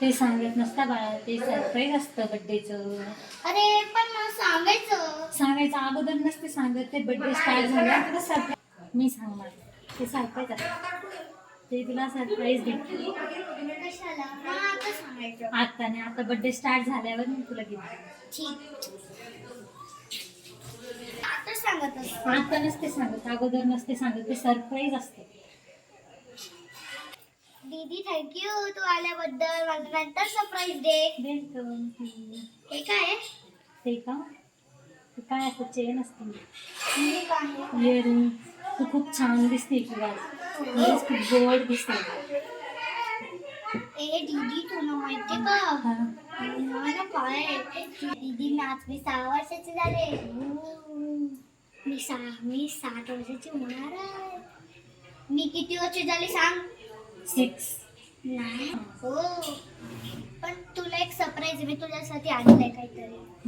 ते सांगत नसता बाळा ते सरप्राईज असतं बड्डेचं अरे पण मला सांगायचं. सांगायचं अगोदर नसते सांगत ते बड्डे स्टार्ट झाला तुला सरप्राईज मी सांगणार. ते सरप्राईज असतं ते तुला सरप्राईज देते आता नाही आता बड्डे स्टार्ट झाल्यावर मी तुला असतो. आता नसते सांगत अगोदर नसते सांगत ते सरप्राईज असतं. दीदी थँक्यू तू आल्याबद्दल मला नंतर सरप्राईज दे. वेलकम हे काय आहे? ते का? ते काय असतं चेन असते? हे काय? इयरिंग तू खूप छान दिसते किंवा खरंच खूप गोड दिसते. ए दीदी तुला माहिती का? हा. मला काय दीदी आज मी सहा वर्षाचे झाले. मी सहा मी सात वर्षाची होणार आहे. मी किती वर्ष झाली सांग? सिक्स. नाही. हो. पण तुला एक सरप्राईज मी तुझ्यासाठी आणलंय काहीतरी.